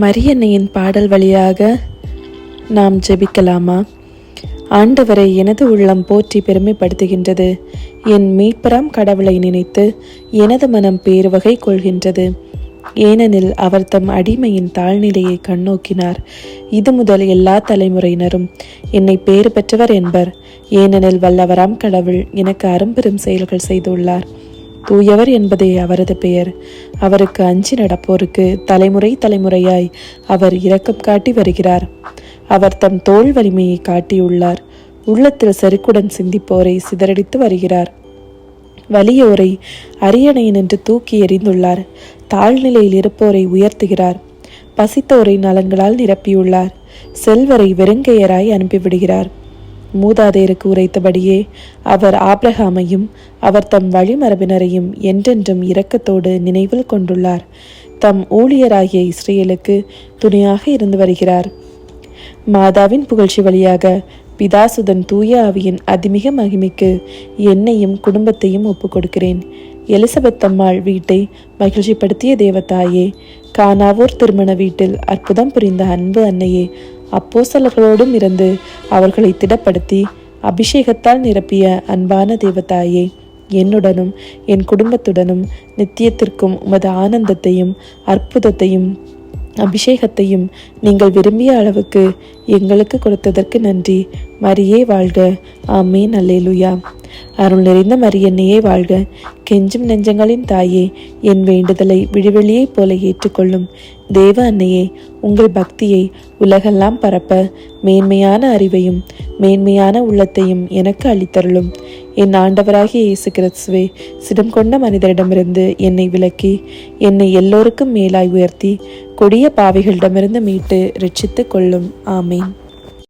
மரியன்னையின் பாடல் வழியாக நாம் ஜெபிக்கலாமா? ஆண்டவரை எனது உள்ளம் போற்றி பெருமைப்படுத்துகின்றது. என் மீட்பராம் கடவுளை நினைத்து எனது மனம் பேருவகை கொள்கின்றது. ஏனெனில் அவர் தம் அடிமையின் தாழ்நிலையை கண்ணோக்கினார். இது முதல் எல்லா தலைமுறையினரும் என்னை பேறு பெற்றவர் என்பர். ஏனெனில் வல்லவராம் கடவுள் எனக்கு அரும்பெரும் செயல்கள் செய்துள்ளார். தூயவர் என்பதே அவரது பெயர். அவருக்கு அஞ்சி நடப்போருக்கு தலைமுறை தலைமுறையாய் அவர் இரக்கம் காட்டி வருகிறார். அவர் தம் தோல் வலிமையை காட்டியுள்ளார். உள்ளத்தில் செருக்குடன் சிந்திப்போரை சிதறடித்து வருகிறார். வலியோரை அரியணை நின்று தூக்கி எறிந்துள்ளார். தாழ்நிலையில் இருப்போரை உயர்த்துகிறார். பசித்தோரை நலங்களால் நிரப்பியுள்ளார். செல்வரை வெறுங்கையராய் அனுப்பிவிடுகிறார். மூதாதையருக்கு உரைத்தபடியே அவர் ஆப்ரஹாமையும் அவர் தம் வழிமரபினரையும் என்றென்றும் இரக்கத்தோடு நினைவில் கொண்டுள்ளார். தம் ஊழியராகிய இஸ்ரேலுக்கு துணையாக இருந்து வருகிறார். மாதாவின் புகழ்ச்சி வழியாக பிதாசுதன் தூய ஆவியின் அதிமிக மகிமைக்கு என்னையும் குடும்பத்தையும் ஒப்புக் கொடுக்கிறேன் எலிசபெத் அம்மாள் வீட்டை மகிழ்ச்சிப்படுத்திய தேவதாயே கானாவூர் திருமண வீட்டில் அற்புதம் புரிந்த அன்பு அன்னையே அப்போசலர்களோடும் இருந்து அவர்களை திடப்படுத்தி அபிஷேகத்தால் நிரப்பிய அன்பான தேவதாயே என்னுடனும் என் குடும்பத்துடனும் நித்தியத்திற்கும் உமது ஆனந்தத்தையும் அற்புதத்தையும் அபிஷேகத்தையும் நீங்கள் விரும்பிய அளவுக்கு எங்களுக்கு கொடுத்ததற்கு நன்றி. மரியே வாழ்க. ஆமே நல்லேலுயா அருள் நிறைந்த மரியன்னையே வாழ்க. கெஞ்சும் நெஞ்சங்களின் தாயே என் வேண்டுதலை விழிவெளியைப் போல ஏற்றுக்கொள்ளும். தேவ அன்னையே உங்கள் பக்தியை உலகெல்லாம் பரப்ப மேன்மையான அறிவையும் மேன்மையான உள்ளத்தையும் எனக்கு அளித்தருளும். என் ஆண்டவராகிய இயேசு கிறிஸ்துவே சிடம் கொண்ட மனிதரிடமிருந்து என்னை விலக்கி என்னை எல்லோருக்கும் மேலாய் உயர்த்தி கொடிய பாவைகளிடமிருந்து மீட்டு ரட்சித்து கொள்ளும். ஆமேன்.